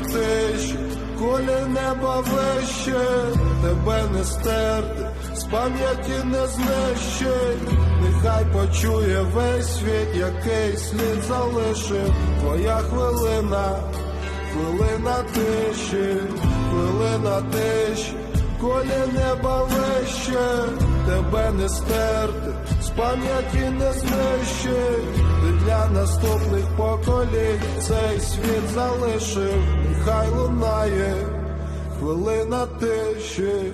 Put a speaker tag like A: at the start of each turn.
A: хвилина тиші, коли небо вище, тебе не стерти, з пам'яті не знищить, нехай почує весь світ, який слід залишив, твоя хвилина, хвилина тиші, хвилина тиші, коли небо вище, тебе не стерти, з пам'яті не знищить, наступних поколінь цей світ залишив, нехай лунає, хвилина тиші.